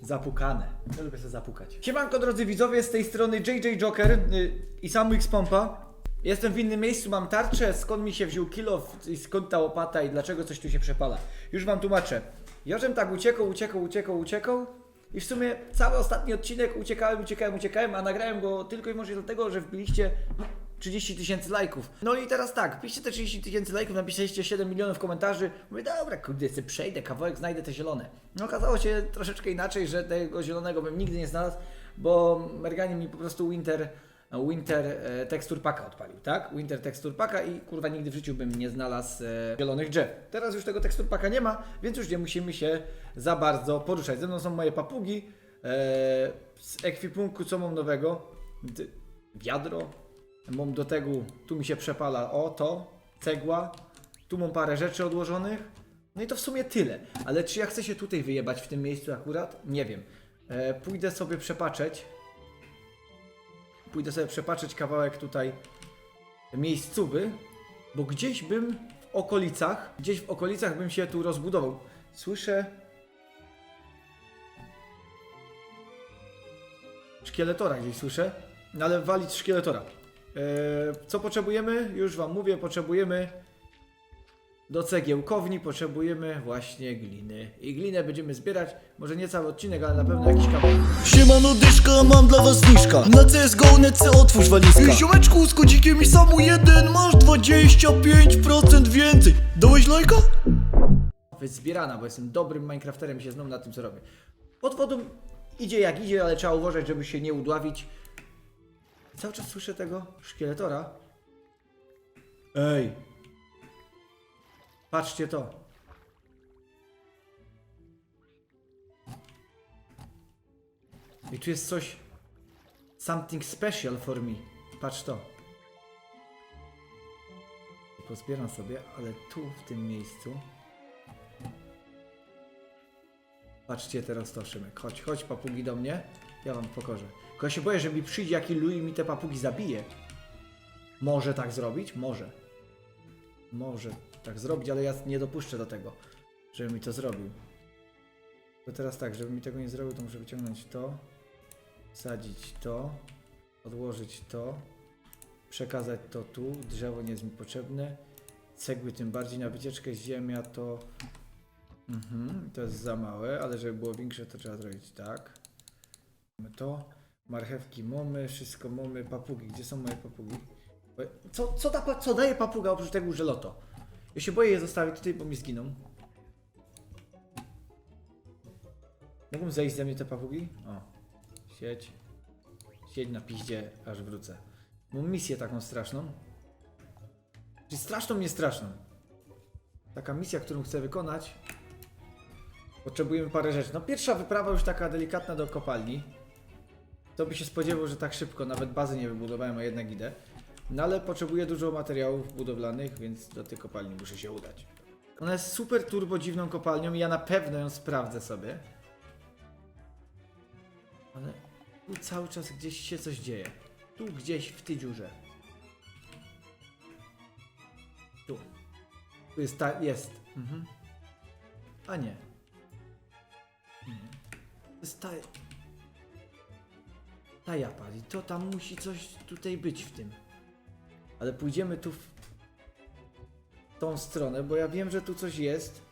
Zapukane. Ja lubię sobie zapukać. Siemanko drodzy widzowie, z tej strony JJ Joker y, i sam X Pompa. Jestem w innym miejscu, mam tarczę, skąd mi się wziął kilof i skąd ta łopata i dlaczego coś tu się przepala. Już wam tłumaczę. Jorzem tak uciekał, uciekał, uciekał, uciekał i w sumie cały ostatni odcinek uciekałem, uciekałem, uciekałem, a nagrałem go tylko i wyłącznie dlatego, że wbiliście 30 tysięcy lajków. No i teraz tak, piszcie te 30 tysięcy lajków, napisaliście 7 milionów komentarzy. Mówię, dobra, kurde, sobie przejdę kawałek, znajdę te zielone. No okazało się troszeczkę inaczej, że tego zielonego bym nigdy nie znalazł, bo Merganie mi po prostu Winter, Winter e, Texture Packa odpalił, tak? Winter Texture Packa i kurwa nigdy w życiu bym nie znalazł e, zielonych drzew. Teraz już tego Texture Packa nie ma, więc już nie musimy się za bardzo poruszać. Ze mną są moje papugi. E, z ekwipunku co mam nowego? D- wiadro, Mam do tego, tu mi się przepala, o to, cegła, tu mam parę rzeczy odłożonych. No i to w sumie tyle. Ale czy ja chcę się tutaj wyjebać w tym miejscu akurat? Nie wiem. E, pójdę sobie przepatrzeć. Pójdę sobie przepatrzeć kawałek tutaj miejscówy, bo gdzieś bym w okolicach, gdzieś w okolicach bym się tu rozbudował. Słyszę szkieletora gdzieś słyszę, no ale walić szkieletora. Eee, co potrzebujemy? Już Wam mówię, potrzebujemy do cegiełkowni, potrzebujemy właśnie gliny. I glinę będziemy zbierać, może nie cały odcinek, ale na pewno jakiś kawałek. Siemano dyszka, mam dla was niszka Na CSGO netce otwórz walizka Ziomeczku z kodzikiem i samu jeden Masz 25% więcej Dałeś lajka? Jest zbierana, bo jestem dobrym Minecrafterem i się znam na tym, co robię. Pod wodą idzie jak idzie, ale trzeba uważać, żeby się nie udławić. Cały czas słyszę tego szkieletora. Ej! Patrzcie to. I tu jest coś. Something special for me. Patrz to. Pozbieram sobie, ale tu w tym miejscu. Patrzcie teraz to, Szymek. Chodź, chodź papugi do mnie. Ja wam pokorzę. Tylko ja się boję, że mi przyjdzie jaki Louis i mi te papugi zabije. Może tak zrobić? Może. Może tak zrobić, ale ja nie dopuszczę do tego, żeby mi to zrobił. To teraz tak, żeby mi tego nie zrobił, to muszę wyciągnąć to, wsadzić to, odłożyć to, przekazać to tu, drzewo nie jest mi potrzebne, cegły tym bardziej na wycieczkę, ziemia to... Mhm, to jest za małe, ale żeby było większe to trzeba zrobić tak. Mamy to, marchewki mamy, wszystko mamy, papugi, gdzie są moje papugi? Co, co, co daje papuga oprócz tego, że loto? Ja się boję je zostawić tutaj, bo mi zginą. Mogą zejść ze mnie te papugi? O, siedź. Siedź na piździe, aż wrócę. Mam misję taką straszną. Czyli straszną, nie straszną. Taka misja, którą chcę wykonać. Potrzebujemy parę rzeczy. No pierwsza wyprawa już taka delikatna do kopalni. To by się spodziewał, że tak szybko, nawet bazy nie wybudowałem, a jednak idę. No ale potrzebuję dużo materiałów budowlanych, więc do tej kopalni muszę się udać. Ona jest super turbo dziwną kopalnią i ja na pewno ją sprawdzę sobie. Ale tu cały czas gdzieś się coś dzieje. Tu gdzieś w tej dziurze. Tu. Tu jest ta, jest. Mhm. A nie. Nie. To jest ta... Ta japa. To tam musi coś tutaj być w tym. Ale pójdziemy tu w tą stronę, bo ja wiem, że tu coś jest.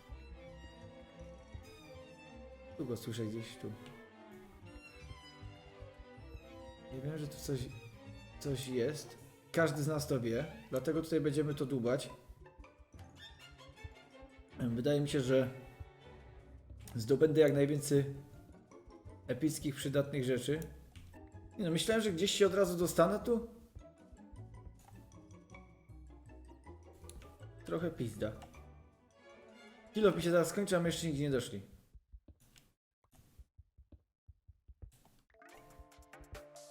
Tu go słyszę gdzieś tu. Ja wiem, że tu coś, coś jest. Każdy z nas to wie, dlatego tutaj będziemy to dłubać. Wydaje mi się, że zdobędę jak najwięcej epickich, przydatnych rzeczy. Nie no, myślałem, że gdzieś się od razu dostanę tu. Trochę pizda. Kilo mi się zaraz skończy, a my jeszcze nigdzie nie doszli.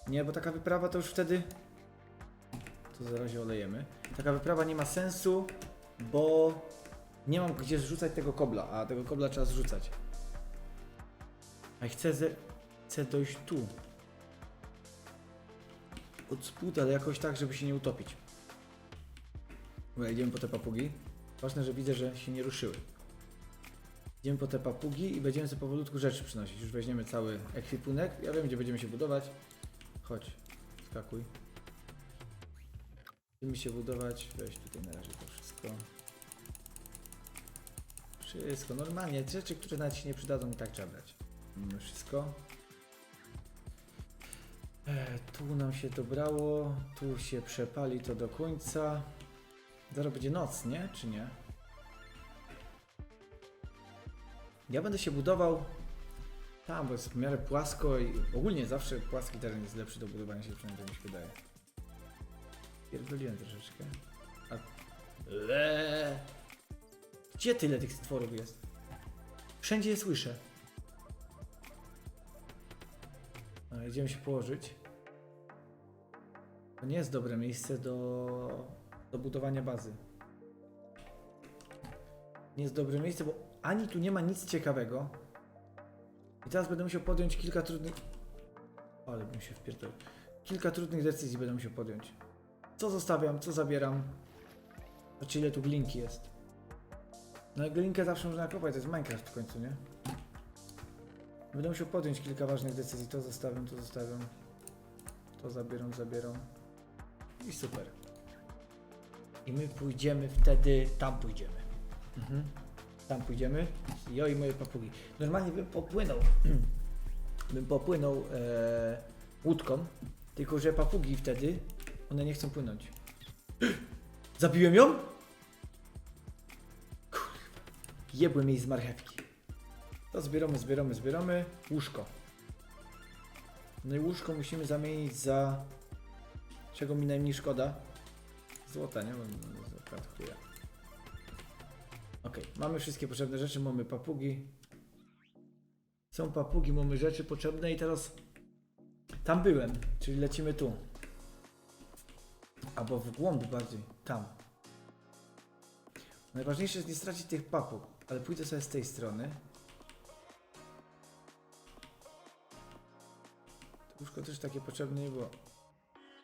Nie, bo taka wyprawa to już wtedy... To zaraz olejemy. Taka wyprawa nie ma sensu, bo nie mam gdzie zrzucać tego kobla, a tego kobla trzeba zrzucać. A chcę, ze... chcę dojść tu. Od spód, ale jakoś tak, żeby się nie utopić. Idziemy po te papugi. Ważne, że widzę, że się nie ruszyły. Idziemy po te papugi i będziemy sobie powolutku rzeczy przynosić. Już weźmiemy cały ekwipunek. Ja wiem, gdzie będziemy się budować. Chodź, skakuj. Będziemy się budować. Weź tutaj na razie to wszystko. Wszystko, normalnie. Rzeczy, które nawet się nie przydadzą i tak trzeba brać. Wszystko. E, tu nam się dobrało, tu się przepali to do końca. Zaraz będzie noc, nie? Czy nie? Ja będę się budował tam, bo jest w miarę płasko i ogólnie zawsze płaski teren jest lepszy do budowania się, przynajmniej tak mi się wydaje. Pierdoliłem troszeczkę. A... Gdzie tyle tych stworów jest? Wszędzie je słyszę. Idziemy się położyć. To nie jest dobre miejsce do, do budowania bazy. Nie jest dobre miejsce, bo ani tu nie ma nic ciekawego. I teraz będę musiał podjąć kilka trudnych... Ale bym się wpierdolił. Kilka trudnych decyzji będę musiał podjąć. Co zostawiam, co zabieram. Zobaczcie ile tu glinki jest. No i glinkę zawsze można kopać, to jest Minecraft w końcu, nie? Będę musiał podjąć kilka ważnych decyzji. To zostawiam, to zostawiam. To zabieram, zabieram. I super. I my pójdziemy wtedy, tam pójdziemy. Mhm. Tam pójdziemy. Jo i moje papugi. Normalnie bym popłynął. bym popłynął e, łódką. Tylko, że papugi wtedy, one nie chcą płynąć. Zabiłem ją? Kurwa. Jebłem jej z marchewki. To zbieramy, zbieramy, zbieramy. Łóżko. No i łóżko musimy zamienić za... Czego mi najmniej szkoda? Złota, nie? Złota. Okej, mamy wszystkie potrzebne rzeczy, mamy papugi. Są papugi, mamy rzeczy potrzebne i teraz tam byłem, czyli lecimy tu. Albo w głąb bardziej, tam. Najważniejsze jest nie stracić tych papug, ale pójdę sobie z tej strony. Łóżko też takie potrzebne nie było.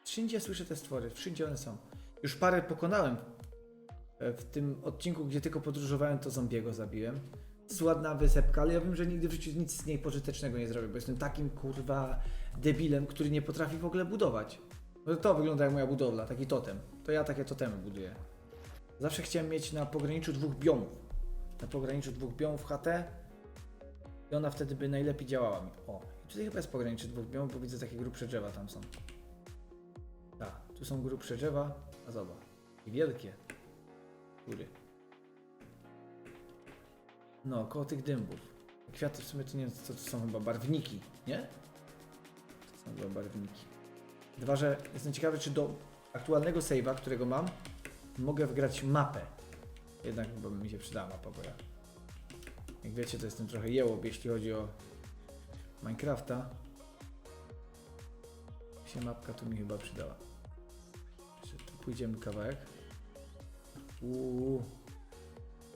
Wszędzie słyszę te stwory, wszędzie one są. Już parę pokonałem. E, W tym odcinku, gdzie tylko podróżowałem, to zombiego zabiłem. To jest ładna wysepka, ale ja wiem, że nigdy w życiu nic z niej pożytecznego nie zrobię, bo jestem takim kurwa debilem, który nie potrafi w ogóle budować. No to wygląda jak moja budowla, taki totem. To ja takie totemy buduję. Zawsze chciałem mieć na pograniczu dwóch biomów. Na pograniczu dwóch biomów HT i ona wtedy by najlepiej działała mi. O, i tutaj chyba jest pogranicze dwóch biomów, bo widzę takie grubsze drzewa tam są. Tak, tu są grubsze drzewa, a zobacz. I wielkie. Góry. No, koło tych dębów. Kwiaty w sumie to nie to, to są chyba barwniki, nie? To są chyba barwniki. Dwa, że jestem ciekawy, czy do aktualnego save'a, którego mam, mogę wgrać mapę. Jednak chyba by mi się przydała mapa, bo ja... Jak wiecie, to jestem trochę jełob, jeśli chodzi o Minecrafta. Się mapka tu mi chyba przydała. Tu pójdziemy kawałek. Uuu.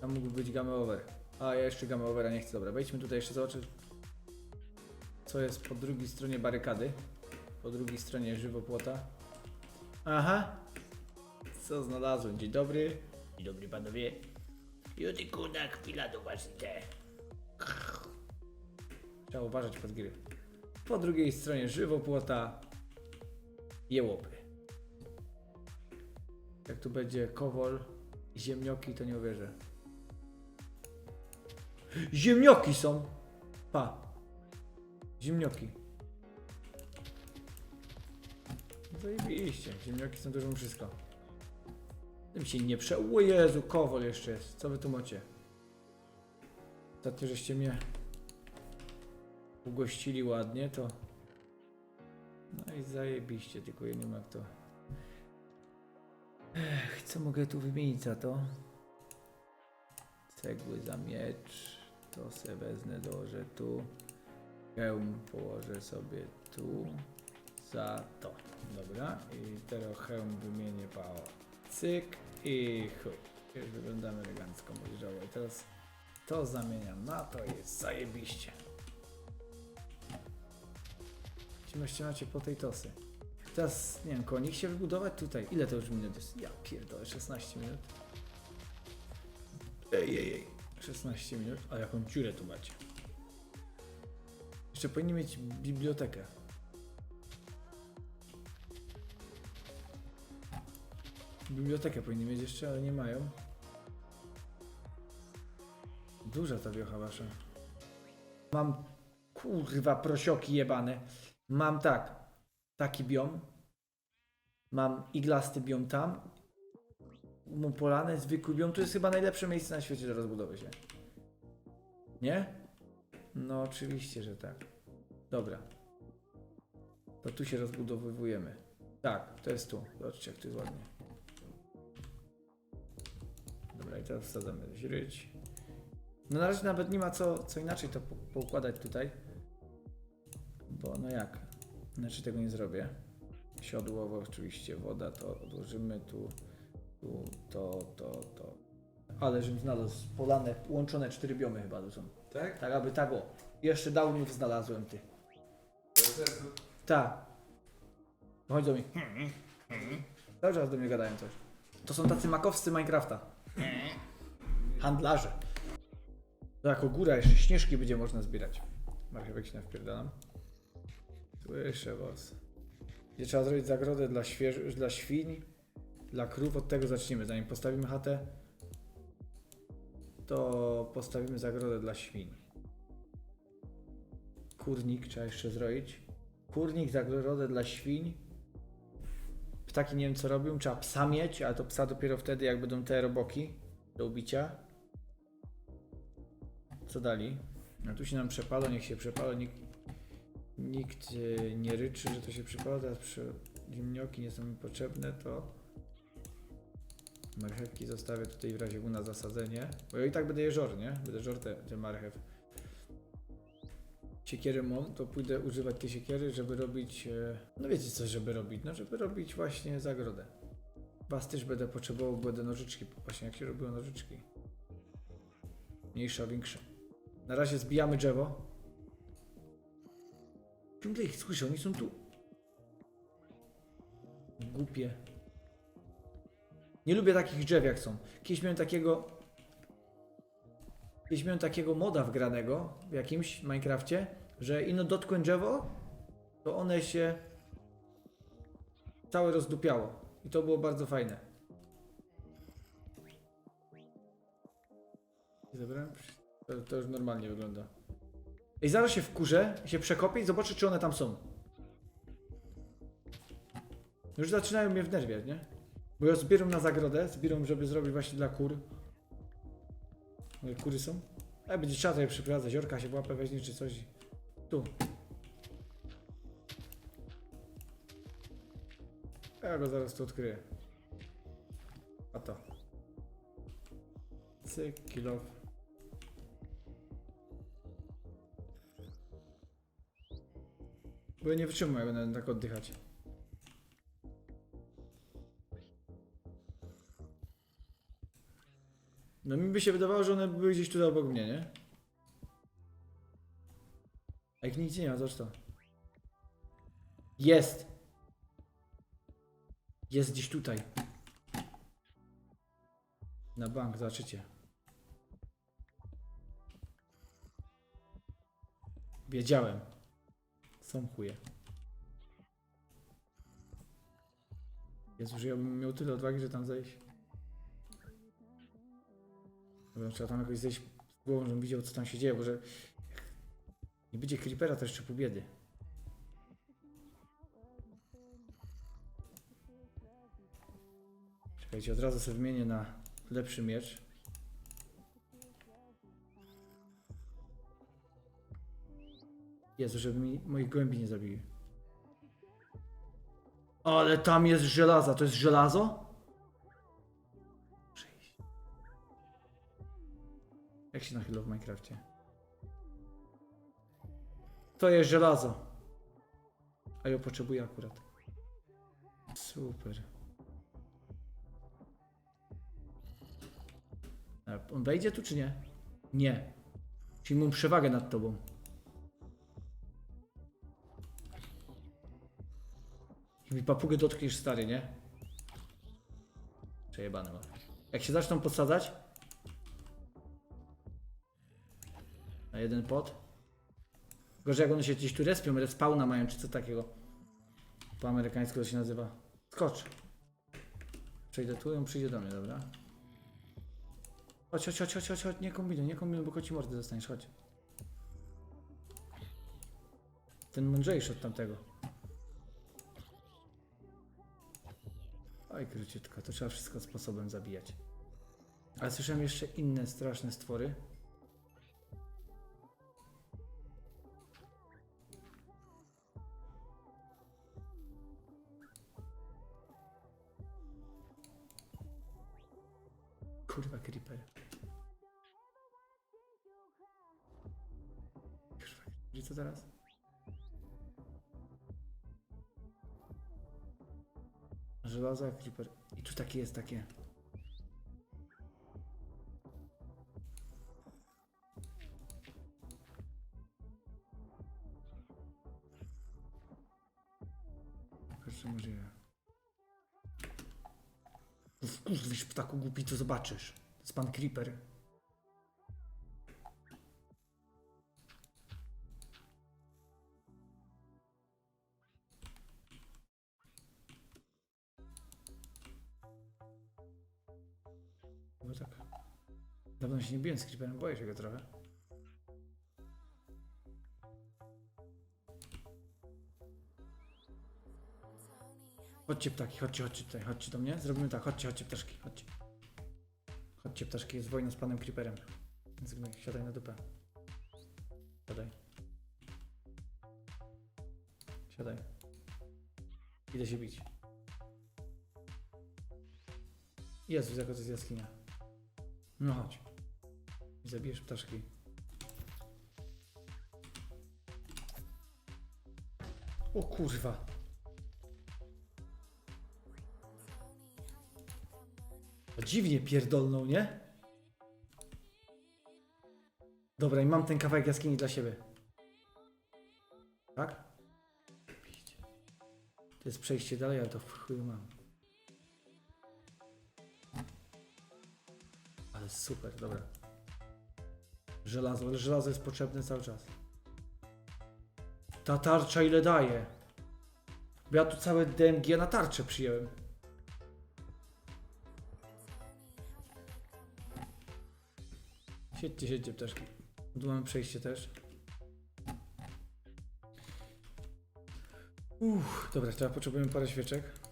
Tam mógłby być game over. A ja jeszcze game overa nie chcę. Dobra, wejdźmy tutaj jeszcze zobaczyć. Co jest po drugiej stronie barykady. Po drugiej stronie żywopłota. Aha. Co znalazłem? Dzień dobry. Dzień dobry panowie. Judyku, na chwila do was. Trzeba uważać pod gry. Po drugiej stronie żywopłota. Jełopy. Jak tu będzie kowol i ziemnioki, to nie uwierzę. Ziemnioki są! Pa. Ziemnioki. Zajebiście. Ziemnioki są dużo wszystko. Tym się nie prze... O Jezu, kowol jeszcze jest. Co wy tu macie? Ostatnio żeście mnie ugościli ładnie, to... No i zajebiście, tylko ja nie wiem jak to... Ech, co mogę tu wymienić za to? Cegły za miecz. To se wezmę, dołożę tu. Hełm położę sobie tu. Za to. Dobra. I teraz hełm wymienię po cyk i chuj. Już wyglądamy elegancko, młodzieżowo. I teraz to zamieniam na to jest zajebiście. Ściema, ściemacie po tej tosy. Teraz, nie wiem, konik się wybudować tutaj. Ile to już minut jest? Ja pierdolę, 16 minut. Ej, ej, ej. 16 minut. A jaką dziurę tu macie? Jeszcze powinni mieć bibliotekę. Bibliotekę powinni mieć jeszcze, ale nie mają. Duża ta wiocha wasza. Mam kurwa prosioki jebane. Mam tak. Taki biom. Mam iglasty biom tam. Mam polane, zwykły biom. To jest chyba najlepsze miejsce na świecie do rozbudowy się. Nie? No oczywiście, że tak. Dobra. To tu się rozbudowujemy. Tak, to jest tu. Zobaczcie jak tu jest ładnie. Dobra, i teraz wsadzamy źryć. No na razie nawet nie ma co, co inaczej to po- poukładać tutaj. Bo no jak? Inaczej tego nie zrobię. Siodłowo oczywiście, woda to odłożymy tu, tu, to, to, to. Ale żebym znalazł polane, łączone cztery biomy chyba tu są. Tak? Tak, aby tak o. Jeszcze downów znalazłem ty. Tak. Chodź do mnie. Cały czas do mnie gadają coś. To są tacy makowscy Minecrafta. Handlarze. To jako góra jeszcze śnieżki będzie można zbierać. Marchewek się nawpierdalam. Słyszę was. Gdzie trzeba zrobić zagrodę dla, dla świń, dla krów. Od tego zaczniemy. Zanim postawimy chatę, to postawimy zagrodę dla świń. Kurnik trzeba jeszcze zrobić. Kurnik, zagrodę dla świń. Ptaki nie wiem co robią, trzeba psa mieć, ale to psa dopiero wtedy jak będą te roboki do ubicia. Co dali? No tu się nam przepalo, niech się przepalo, nikt, nikt e, nie ryczy, że to się teraz przy, ziemnioki nie są mi potrzebne, to marchewki zostawię tutaj w razie U na zasadzenie, bo ja i tak będę je żor, nie? Będę żor te, te marchew. Siekierę mam, to pójdę używać tej siekiery, żeby robić, e, no wiecie co, żeby robić, no żeby robić właśnie zagrodę. Was też będę potrzebował, bo będę nożyczki, właśnie jak się robiło nożyczki. Mniejsze, większe. Na razie zbijamy drzewo. Ciągle ich słyszę, oni są tu. Głupie. Nie lubię takich drzew jak są. Kiedyś miałem takiego... Kiedyś miałem takiego moda wgranego w jakimś Minecrafcie, że ino dotkłem drzewo, to one się całe rozdupiało. I to było bardzo fajne. Zebrałem? To, to już normalnie wygląda. I zaraz się wkurzę, się przekopię i zobaczę, czy one tam są. Już zaczynają mnie wnerwiać, nie? Bo ja zbieram na zagrodę, zbieram, żeby zrobić właśnie dla kur. Moje kury są? A będzie trzeba tutaj przyprowadzać, orka się łapę weźmie czy coś. Tu. Ja go zaraz tu odkryję. A to. Cyk, Bo nie wytrzymam, jak będę tak oddychać. No mi by się wydawało, że one były gdzieś tutaj obok mnie, nie? A ich nigdzie nie ma, to. Jest! Jest gdzieś tutaj. Na bank, zobaczycie. Wiedziałem. Są chuje. Jezu, że ja bym miał tyle odwagi, że tam zejść. Dobra, trzeba tam jakoś zejść z głową, żebym widział, co tam się dzieje, bo że... Nie będzie creepera, to jeszcze pół biedy. Czekajcie, od razu sobie wymienię na lepszy miecz. Jezu, żeby mi moich gołębi nie zabili. Ale tam jest żelaza. To jest żelazo? Jak się nachyla w Minecrafcie? To jest żelazo. A ja potrzebuję akurat. Super. On wejdzie tu czy nie? Nie. Czyli mam przewagę nad tobą. Mi papugę dotkniesz stary, nie? Przejebane mam. Jak się zaczną podsadzać, A jeden pot. Gorzej jak one się gdzieś tu respią, respawna mają czy co takiego. Po amerykańsku to się nazywa. Skocz. Przejdę tu i on przyjdzie do mnie, dobra? Chodź, chodź, chodź, chodź, chodź, chodź, nie kombinuj, nie kombinuj, bo koci mordy dostaniesz, chodź. Ten mądrzejszy od tamtego. Oj, króciutko, to trzeba wszystko sposobem zabijać. Ale słyszałem jeszcze inne straszne stwory. Jak creeper. I tu takie jest takie. Proszę możliwe. Wkurwisz ptaku głupi, to zobaczysz. To jest pan Creeper. Się nie biłem z Creeperem, boję się go trochę. Chodźcie ptaki, chodźcie, chodźcie tutaj, chodźcie do mnie. Zrobimy tak, chodźcie, chodźcie ptaszki, chodźcie. Chodźcie ptaszki, jest wojna z panem Creeperem. Jakby siadaj na dupę. Siadaj. Siadaj. Idę się bić. Jezus, jaka to jest jaskinia. No chodź. I zabijesz ptaszki. O kurwa. O, dziwnie pierdolną, nie? Dobra, i mam ten kawałek jaskini dla siebie. Tak? To jest przejście dalej, ale to w chuj mam. Ale super, dobra. Żelazo, ale żelazo jest potrzebne cały czas. Ta tarcza ile daje? Bo ja tu całe DMG na tarczę przyjąłem. Siedźcie, siedźcie ptaszki. Tu przejście też. Uff, dobra, teraz potrzebujemy parę świeczek.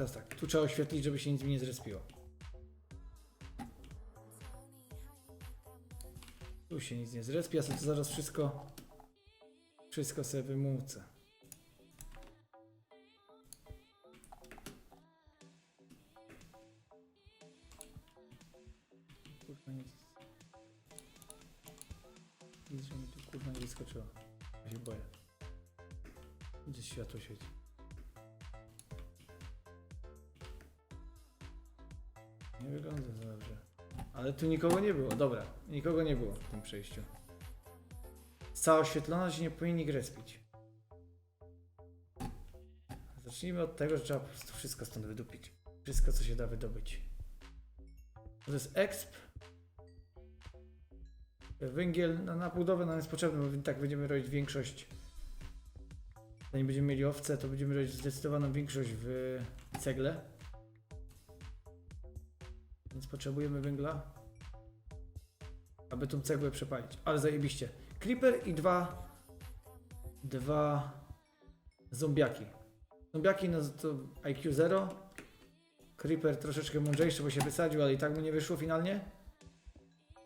Teraz tak. Tu trzeba oświetlić, żeby się nic mi nie zrespiło. Tu się nic nie zrespi, ja sobie zaraz wszystko wszystko sobie wymucę. Kurwa nic. Nic, że mi tu kurwa nie wyskoczyło. Ja się boję. Gdzie światło świeci. Nie wygląda za dobrze. Ale tu nikogo nie było. Dobra, nikogo nie było w tym przejściu. Cała oświetlona się nie powinni respić. Zacznijmy od tego, że trzeba po prostu wszystko stąd wydupić. Wszystko, co się da wydobyć. To jest exp. Węgiel na, na budowę nam jest potrzebny, bo tak będziemy robić większość. Zanim będziemy mieli owce, to będziemy robić zdecydowaną większość w cegle. Potrzebujemy węgla, aby tą cegłę przepalić. Ale zajebiście. Creeper i dwa dwa zombiaki. Zombiaki no to IQ 0. Creeper troszeczkę mądrzejszy, bo się wysadził, ale i tak mu nie wyszło finalnie.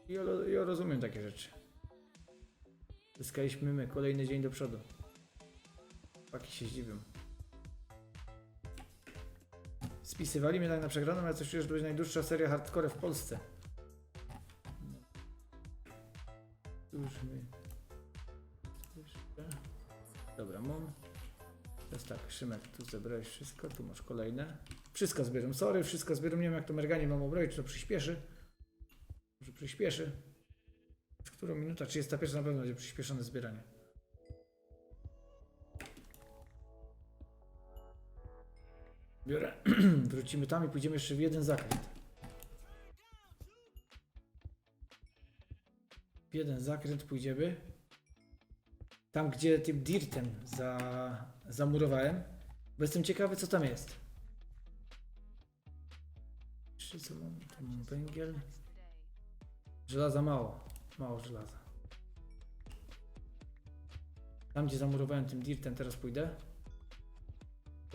I ja, ja rozumiem takie rzeczy. Zyskaliśmy my kolejny dzień do przodu. Paki się zdziwią. Spisywali mnie tak na przegraną, ale coś czuję, że to będzie najdłuższa seria hardcore w Polsce. Już my... Jeszcze. Dobra, mam. Teraz tak, Szymek, tu zebrałeś wszystko, tu masz kolejne. Wszystko zbieram, sorry, wszystko zbieram, nie wiem jak to merganie mam obroić, czy to przyspieszy. Może przyspieszy. Którą minuta? 31 na pewno będzie przyspieszone zbieranie. Biorę. Wrócimy tam i pójdziemy jeszcze w jeden zakręt. W jeden zakręt pójdziemy. Tam, gdzie tym dirtem za, zamurowałem. Bo jestem ciekawy, co tam jest. Co mam? Tu mam węgiel. Żelaza mało. Mało żelaza. Tam, gdzie zamurowałem tym dirtem, teraz pójdę.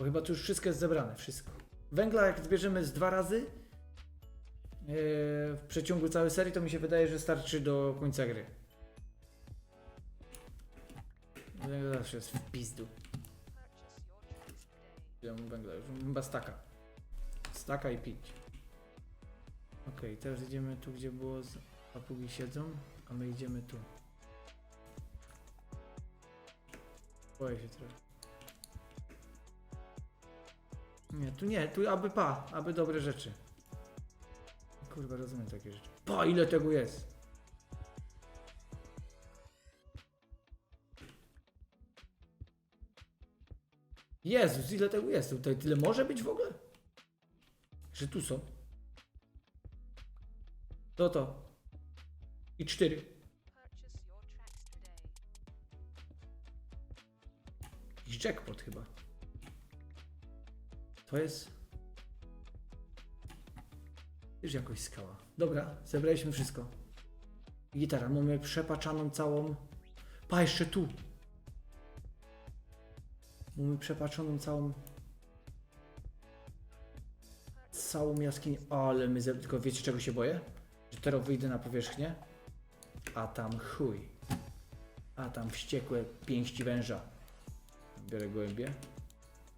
Bo chyba tu już wszystko jest zebrane. Wszystko. Węgla, jak zbierzemy z dwa razy yy, w przeciągu całej serii, to mi się wydaje, że starczy do końca gry. Węgla zawsze jest w pizdu. Ja mam węgla już. Chyba staka. Staka i pić. Okej, teraz idziemy tu, gdzie było z... papugi siedzą, a my idziemy tu. Boję się trochę. Nie, tu nie, tu aby pa, aby dobre rzeczy. Kurwa, rozumiem takie rzeczy. Pa, ile tego jest? Jezus, ile tego jest? Tutaj tyle może być w ogóle? Że tu są. To to. I cztery. Jakiś jackpot chyba. To jest... Już jakoś skała. Dobra, zebraliśmy wszystko. Gitara, mamy przepaczaną całą... Pa, jeszcze tu. Mamy przepaczoną całą... Całą jaskinię. Ale my... ze- Tylko wiecie czego się boję? Że teraz wyjdę na powierzchnię, a tam chuj. A tam wściekłe pięści węża. Biorę gołębie.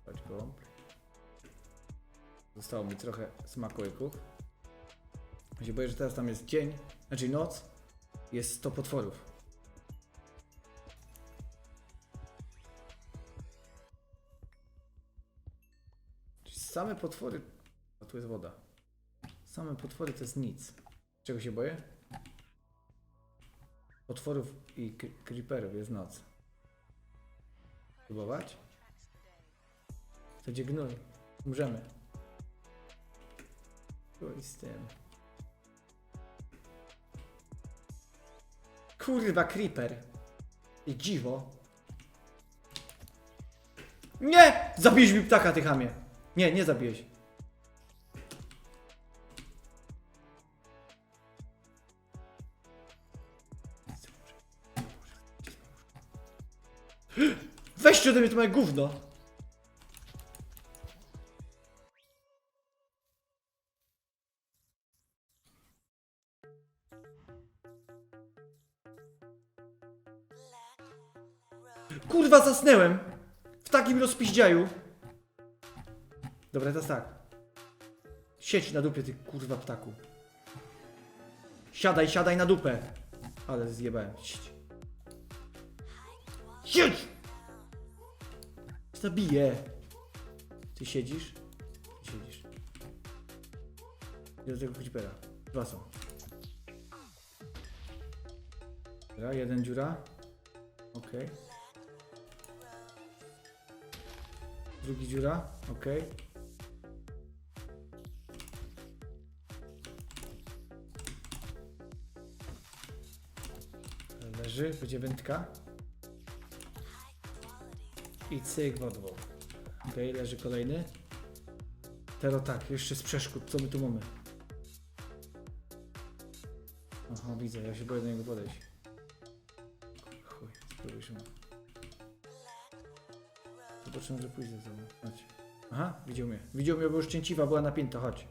Chodź gołąb. Zostało mi trochę smakołyków. Ja się boję, że teraz tam jest dzień, znaczy noc. Jest 100 potworów. Czyli same potwory... A tu jest woda. Same potwory to jest nic. Czego się boję? Potworów i cre- creeperów jest noc. Próbować? To będzie gnój. Umrzemy. Chuj. Kurwa, creeper. I dziwo. Nie! Zabiłeś mi ptaka, ty chamie. Nie, nie zabiłeś. Weźcie ode mnie to moje gówno. Zasnęłem! W takim rozpiździaju. Dobra, teraz tak. Siedź na dupie, ty kurwa ptaku. Siadaj, siadaj na dupę. Ale zjebałem. Siedź. Zabiję. Ty siedzisz? Siedzisz. I do tego creepera. Dwa są. Dobra, jeden dziura. Okej. Drugi dziura. Okej. Leży, będzie wędka. I cyk wodło. Okej, leży kolejny. Teraz tak, jeszcze z przeszkód, co my tu mamy? Aha, widzę, ja się boję do niego podejść. Chuj, spróbujmy. Zobaczymy, że pójdzie za mną. Chodź. Aha, widział mnie. Widział mnie, bo już cięciwa była napięta, chodź.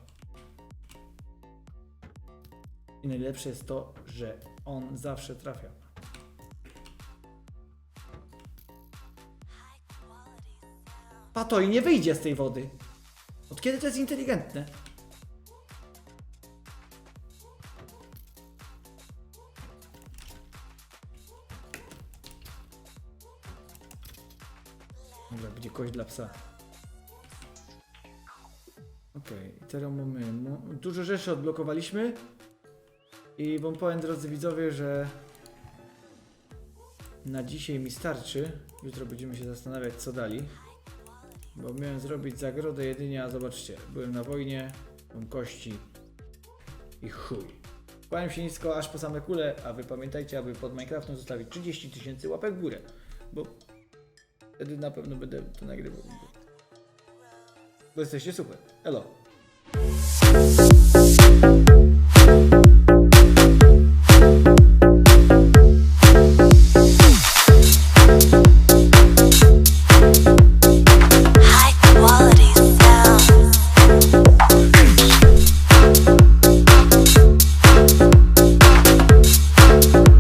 I najlepsze jest to, że on zawsze trafia. Pato i nie wyjdzie z tej wody. Od kiedy to jest inteligentne? Dla psa. Okej, i teraz mamy dużo rzeczy odblokowaliśmy. I wam powiem drodzy widzowie, że na dzisiaj mi starczy. Jutro będziemy się zastanawiać, co dali. Bo miałem zrobić zagrodę jedynie, a zobaczcie, byłem na wojnie, mam kości i chuj. Kłaniam się nisko aż po same kule, a wy pamiętajcie, aby pod Minecraftem zostawić 30 tysięcy łapek w górę, bo wtedy na pewno będę to nagrywał. Bo jesteście super. Elo.